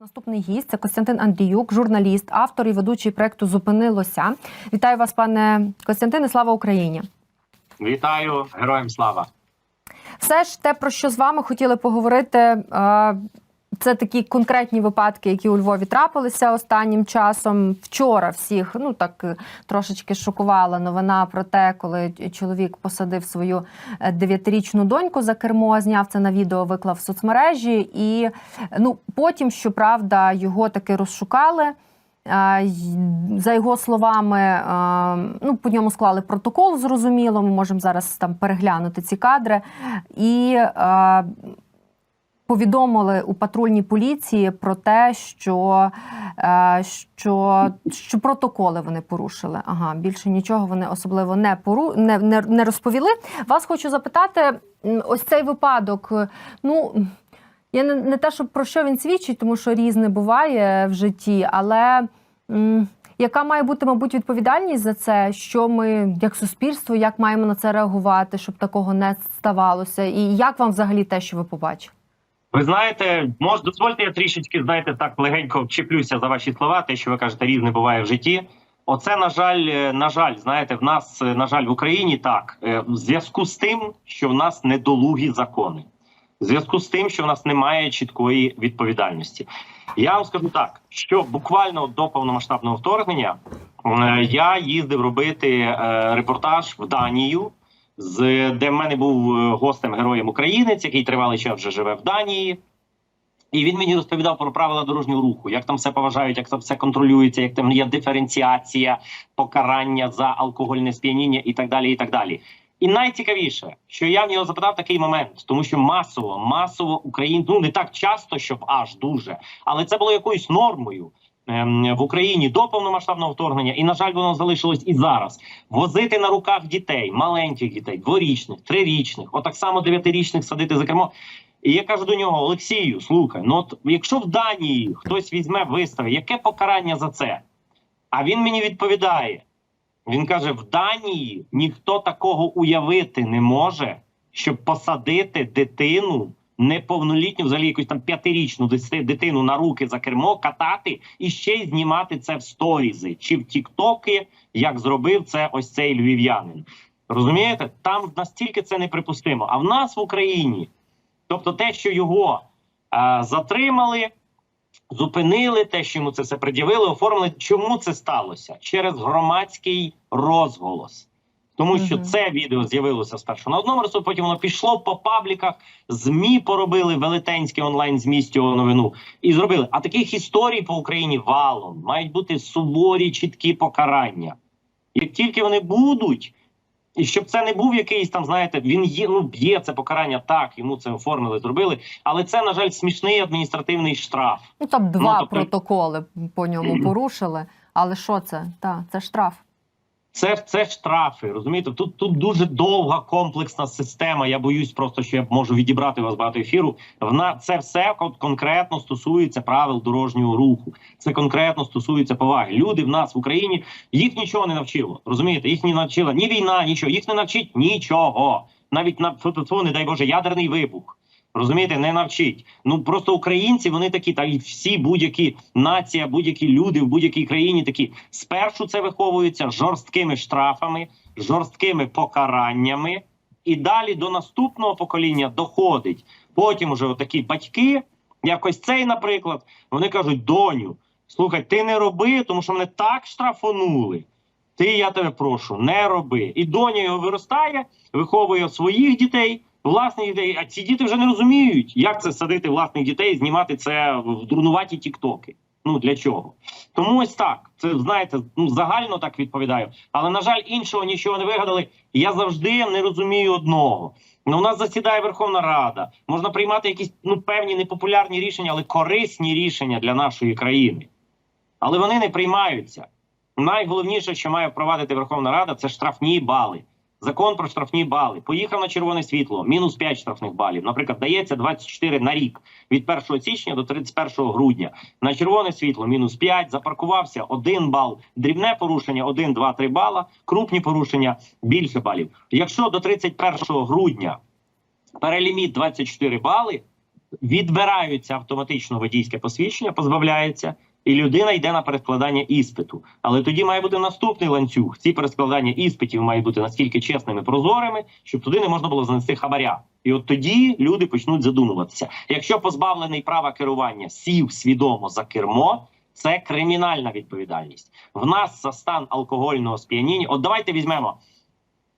Наступний гість це Костянтин Андріюк, журналіст, автор і ведучий проекту Зупинилося. Вітаю вас, пане Костянтине. Слава Україні! Вітаю, героям слава. Все ж те, про що з вами хотіли поговорити, е, це такі конкретні випадки, які у Львові трапилися останнім часом. Вчора всіх ну так е, трошечки шокувала новина про те, коли чоловік посадив свою е, дев'ятирічну доньку за кермо, зняв це на відео, виклав в соцмережі. І ну потім, щоправда, його таки розшукали. За його словами, ну по ньому склали протокол. Зрозуміло. Ми можемо зараз там переглянути ці кадри і. Повідомили у патрульній поліції про те, що, е, що, що протоколи вони порушили. Ага, більше нічого вони особливо не пору не, не, не розповіли. Вас хочу запитати: ось цей випадок. Ну я не, не те, щоб про що він свідчить, тому що різне буває в житті, але м, яка має бути, мабуть, відповідальність за це, що ми, як суспільство, як маємо на це реагувати, щоб такого не ставалося? І як вам взагалі те, що ви побачили? Ви знаєте, може, дозвольте, я трішечки знаєте, так легенько вчеплюся за ваші слова. Те, що ви кажете, різне буває в житті. Оце на жаль, е, на жаль, знаєте, в нас е, на жаль в Україні так е, в зв'язку з тим, що в нас недолугі закони, в зв'язку з тим, що в нас немає чіткої відповідальності. Я вам скажу так, що буквально до повномасштабного вторгнення я їздив робити репортаж в Данію. З де в мене був е, гостем героєм українець, який тривалий час вже живе в Данії. І він мені розповідав про правила дорожнього руху, як там все поважають, як там все контролюється, як там є диференціація, покарання за алкогольне сп'яніння і так далі. І так далі. І найцікавіше, що я в нього запитав такий момент, тому що масово, масово Україн, ну не так часто, щоб аж дуже, але це було якоюсь нормою в Україні до повномасштабного вторгнення, і на жаль, воно залишилось і зараз. Возити на руках дітей, маленьких дітей, дворічних, трирічних, отак само дев'ятирічних садити за кермо. І я кажу до нього: Олексію, слухай, ну от якщо в Данії хтось візьме вистави, яке покарання за це? А він мені відповідає: він каже: в Данії ніхто такого уявити не може, щоб посадити дитину. Неповнолітню, взагалі якусь там п'ятирічну дитину на руки за кермо катати і ще й знімати це в сторізи чи в Тіктоки, як зробив це ось цей львів'янин. Розумієте, там настільки це неприпустимо. А в нас в Україні Тобто, те, що його е, затримали, зупинили, те, що йому це все пред'явили, оформили. Чому це сталося? Через громадський розголос. Тому що це відео з'явилося спершу на одному ресурсі, потім воно пішло по пабліках. ЗМІ поробили велетенські онлайн ЗМІ з цього новину і зробили. А таких історій по Україні валом мають бути суворі, чіткі покарання. Як тільки вони будуть, і щоб це не був якийсь там, знаєте, він є, ну є це покарання, так йому це оформили, зробили. Але це, на жаль, смішний адміністративний штраф. Ну там два тобто- протоколи по ньому порушили. Але що це? Та це штраф. Це, це штрафи, розумієте? Тут тут дуже довга комплексна система. Я боюсь просто, що я можу відібрати у вас багато ефіру. Вона це все кон- конкретно стосується правил дорожнього руху. Це конкретно стосується поваги. Люди в нас в Україні їх нічого не навчило. Розумієте, їх не навчила ні війна, нічого. Їх не навчить нічого. Навіть на фу-фу-фу, не дай Боже, ядерний вибух. Розумієте, не навчить. Ну просто українці вони такі, та і всі будь-які нація, будь-які люди в будь-якій країні такі спершу це виховується жорсткими штрафами, жорсткими покараннями, і далі до наступного покоління доходить. Потім уже такі батьки, якось цей, наприклад, вони кажуть: доню, слухай, ти не роби, тому що мене так штрафонули. Ти, я тебе прошу, не роби. І доня його виростає, виховує своїх дітей, власних дітей. А ці діти вже не розуміють, як це садити власних дітей, знімати це в дурнуваті тіктоки. Ну для чого? Тому ось так. Це знаєте, ну загально так відповідаю. Але на жаль, іншого нічого не вигадали. Я завжди не розумію одного. Ну, у нас засідає Верховна Рада. Можна приймати якісь ну певні непопулярні рішення, але корисні рішення для нашої країни. Але вони не приймаються. Найголовніше, що має впровадити Верховна Рада, це штрафні бали. Закон про штрафні бали. Поїхав на червоне світло, мінус 5 штрафних балів. Наприклад, дається 24 на рік від 1 січня до 31 грудня. На червоне світло мінус 5, запаркувався 1 бал. Дрібне порушення 1, 2, 3 бала. Крупні порушення більше балів. Якщо до 31 грудня переліміт 24 бали, відбираються автоматично водійське посвідчення, позбавляється, і людина йде на перескладання іспиту. Але тоді має бути наступний ланцюг. Ці перескладання іспитів мають бути настільки чесними, прозорими, щоб туди не можна було занести хабаря. І от тоді люди почнуть задумуватися. Якщо позбавлений права керування сів свідомо за кермо, це кримінальна відповідальність. В нас за стан алкогольного сп'яніння. От давайте візьмемо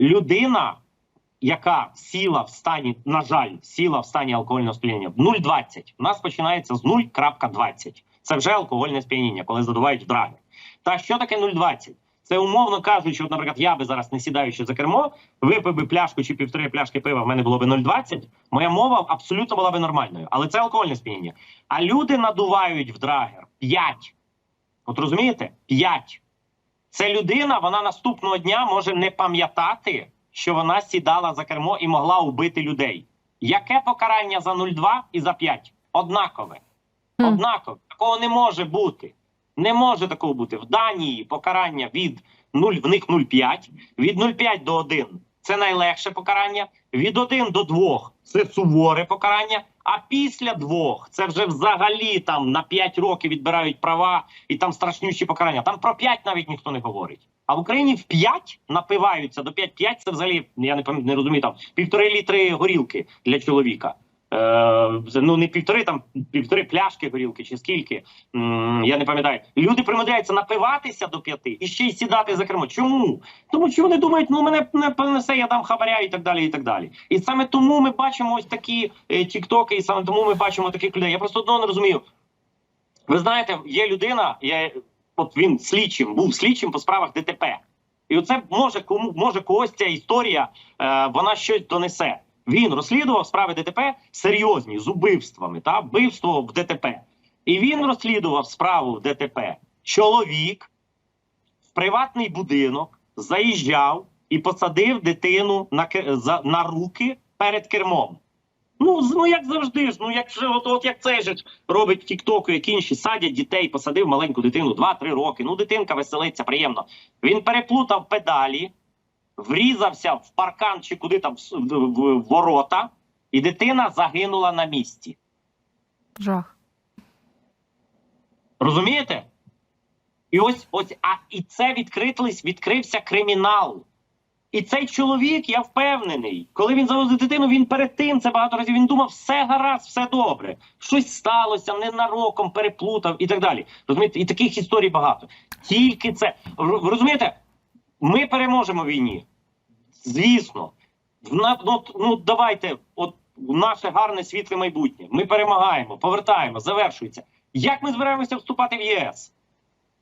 людина, яка сіла в стані, на жаль, сіла в стані алкогольного сп'яніння в 0,20. У нас починається з 0,20. Це вже алкогольне сп'яніння, коли задувають в драгер. Та що таке 0,20? Це умовно кажучи, от, наприклад, я би зараз не сідаючи за кермо, випив би пляшку чи півтори пляшки пива, в мене було б 0,20, моя мова абсолютно була би нормальною. Але це алкогольне сп'яніння. А люди надувають в драгер 5. От розумієте? 5. Це людина, вона наступного дня може не пам'ятати, що вона сідала за кермо і могла убити людей. Яке покарання за 0,2 і за 5? Однакове. Хм. Однакове. Такого не може бути. Не може такого бути. В Данії покарання від 0, в них 0,5, від 0,5 до 1 це найлегше покарання, від 1 до 2 це суворе покарання, а після 2 це вже взагалі там на 5 років відбирають права і там страшнющі покарання. Там про 5 навіть ніхто не говорить. А в Україні в 5 напиваються до 5-5 це взагалі, я не пам'ятаю, не розумію, там півтори літри горілки для чоловіка. Е, ну не півтори, там півтори пляшки горілки чи скільки. Я не пам'ятаю. Люди примудряються напиватися до п'яти і ще й сідати за кермо. Чому? Тому що вони думають, ну мене не понесе, я дам хабаря і так далі. І так далі. І саме тому ми бачимо ось такі е, тіктоки, і саме тому ми бачимо таких людей. Я просто одного не розумію. Ви знаєте, є людина, я, от він слідчим, був слідчим по справах ДТП. І оце може кому може когось ця історія, е, вона щось донесе. Він розслідував справи ДТП серйозні з убивствами та вбивство в ДТП. І він розслідував справу в ДТП. Чоловік в приватний будинок заїжджав і посадив дитину на, за, на руки перед кермом. Ну, ну як завжди ж, ну як от, от як же ж робить в Тіктоку, як інші садять дітей, посадив маленьку дитину 2-3 роки. Ну, дитинка веселиться, приємно. Він переплутав педалі, врізався в паркан чи куди там в, ворота, і дитина загинула на місці. Жах. Розумієте? І ось ось, а і це відкритись, відкрився кримінал. І цей чоловік, я впевнений, коли він завозив дитину, він перед тим це багато разів він думав, все гаразд, все добре. Щось сталося, ненароком переплутав і так далі. Розумієте, і таких історій багато. Тільки це розумієте, ми переможемо в війні. Звісно, ну, ну давайте, от наше гарне світле майбутнє. Ми перемагаємо, повертаємо, завершується. Як ми збираємося вступати в ЄС?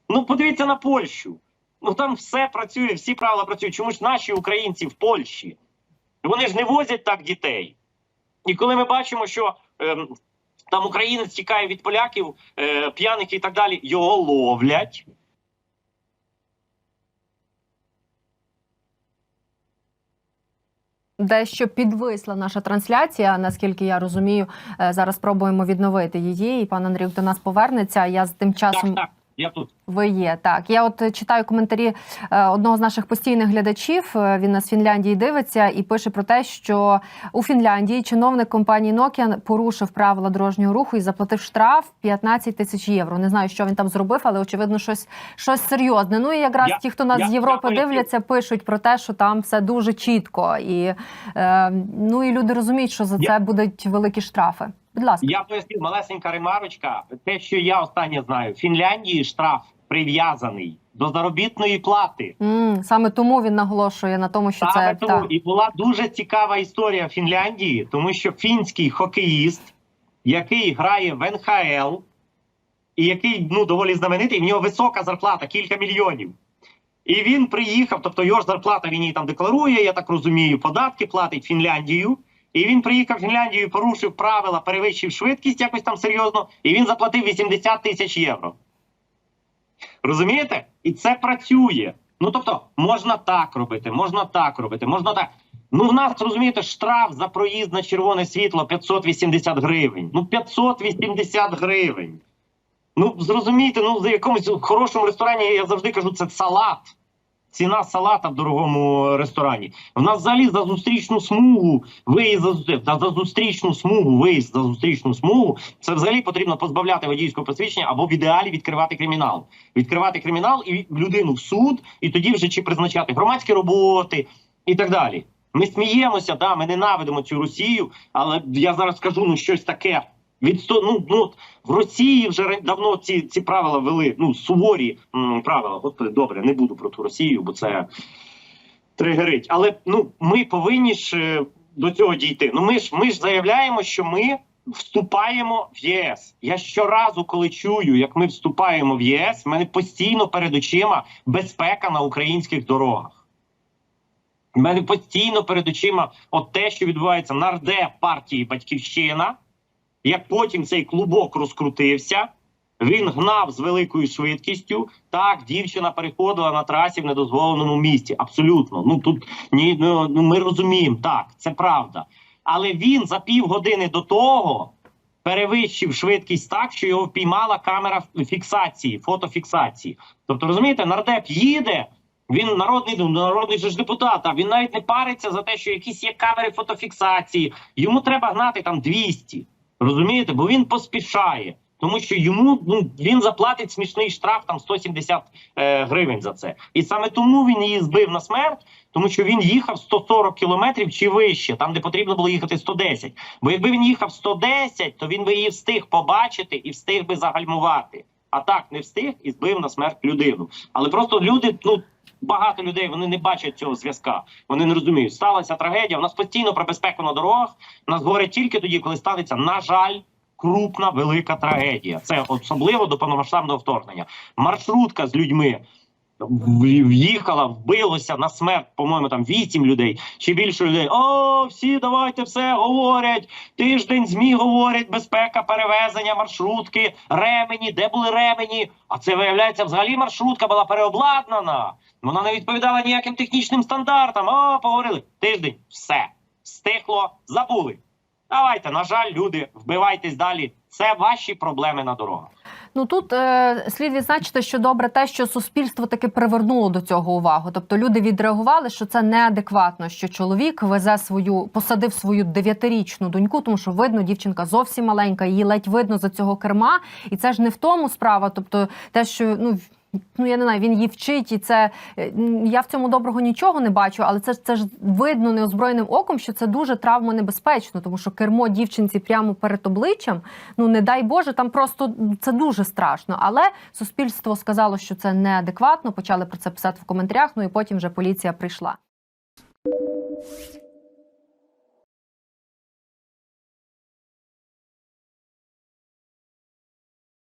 Ну, подивіться на Польщу. Ну там все працює, всі правила працюють. Чому ж наші українці в Польщі? Вони ж не возять так дітей. І коли ми бачимо, що ем, там українець тікає від поляків, е, п'яних і так далі, його ловлять. Дещо підвисла наша трансляція, наскільки я розумію. Е, Зараз спробуємо відновити її, і пан Андрій до нас повернеться. Я з тим часом Так, так, я тут. Ви є так. Я от читаю коментарі е, одного з наших постійних глядачів. Е, Він нас з Фінляндії дивиться і пише про те, що у Фінляндії чиновник компанії Nokia порушив правила дорожнього руху і заплатив штраф 15 тисяч євро. Не знаю, що він там зробив, але очевидно, щось щось серйозне. Ну і якраз Я- ті, хто нас я- з Європи я дивляться, пишуть про те, що там все дуже чітко, і е, ну і люди розуміють, що за Я- це будуть великі штрафи. Будь ласка, Я поясню, малесенька ремарочка. Те, що я останнє знаю, в Фінляндії штраф прив'язаний до заробітної плати. М, саме тому він наголошує на тому, що Саме це тому так. і була дуже цікава історія в Фінляндії, тому що фінський хокеїст, який грає в НХЛ, і який ну доволі знаменитий, в нього висока зарплата, кілька мільйонів. І він приїхав, тобто його ж зарплата він її там декларує, я так розумію, податки платить Фінляндію. І він приїхав в Фінляндію, порушив правила, перевищив швидкість якось там серйозно, і він заплатив 80 тисяч євро. Розумієте? І це працює. Ну тобто, можна так робити, можна так робити, можна так. Ну, в нас розумієте, штраф за проїзд на червоне світло 580 гривень. Ну, 580 гривень. Ну, зрозумійте, ну за якомусь хорошому ресторані я завжди кажу, це салат. Ціна салата в дорогому ресторані. В нас взагалі за зустрічну смугу виїзд за, та за зустрічну смугу, виїзд за зустрічну смугу. Це взагалі потрібно позбавляти водійського посвідчення або в ідеалі відкривати кримінал. Відкривати кримінал і людину в суд, і тоді вже чи призначати громадські роботи і так далі. Ми сміємося, да, ми ненавидимо цю Росію, але я зараз скажу ну щось таке. Від сто- ну, ну в Росії вже давно ці, ці правила вели. Ну суворі м, правила. Господи, добре, не буду про ту Росію, бо це тригерить. Але ну ми повинні ж е, до цього дійти. Ну ми ж ми ж заявляємо, що ми вступаємо в ЄС. Я щоразу, коли чую, як ми вступаємо в ЄС, в мене постійно перед очима безпека на українських дорогах. У мене постійно перед очима от те, що відбувається на РД партії Батьківщина, як потім цей клубок розкрутився, він гнав з великою швидкістю. Так, дівчина переходила на трасі в недозволеному місці. Абсолютно. Ну тут ні, ну, ну, ми розуміємо, так, це правда. Але він за півгодини до того перевищив швидкість так, що його впіймала камера фіксації, фотофіксації. Тобто, розумієте, нардеп їде. Він народний ну, народний же ж депутат. А він навіть не париться за те, що якісь є камери фотофіксації. Йому треба гнати там 200. Розумієте? Бо він поспішає. Тому що йому ну він заплатить смішний штраф там 170 е, гривень за це, і саме тому він її збив на смерть, тому що він їхав 140 кілометрів чи вище, там де потрібно було їхати 110. Бо якби він їхав 110, то він би її встиг побачити і встиг би загальмувати. А так не встиг і збив на смерть людину. Але просто люди, ну багато людей вони не бачать цього зв'язка. Вони не розуміють. Сталася трагедія. У нас постійно про безпеку на дорогах. У нас говорять тільки тоді, коли станеться, на жаль. Крупна велика трагедія. Це особливо до повномасштабного вторгнення. Маршрутка з людьми в'їхала, вбилося на смерть, по-моєму, там вісім людей чи більше людей. О, всі давайте все говорять. Тиждень змі говорять, безпека перевезення, маршрутки, ремені. Де були ремені? А це виявляється, взагалі маршрутка була переобладнана. Вона не відповідала ніяким технічним стандартам. О, поговорили. Тиждень, все стихло, забули. Давайте, на жаль, люди, вбивайтесь далі. Це ваші проблеми на дорогах. Ну тут е, слід відзначити, що добре те, що суспільство таки привернуло до цього увагу. Тобто люди відреагували, що це неадекватно, що чоловік везе свою, посадив свою дев'ятирічну доньку, тому що видно, дівчинка зовсім маленька, її ледь видно за цього керма, і це ж не в тому справа. Тобто, те, що ну. Ну, я не знаю, він її вчить, і це е, я в цьому доброго нічого не бачу, але це це ж видно неозброєним оком, що це дуже травмонебезпечно, тому що кермо дівчинці прямо перед обличчям. Ну не дай Боже, там просто це дуже страшно. Але суспільство сказало, що це неадекватно. Почали про це писати в коментарях. Ну і потім вже поліція прийшла.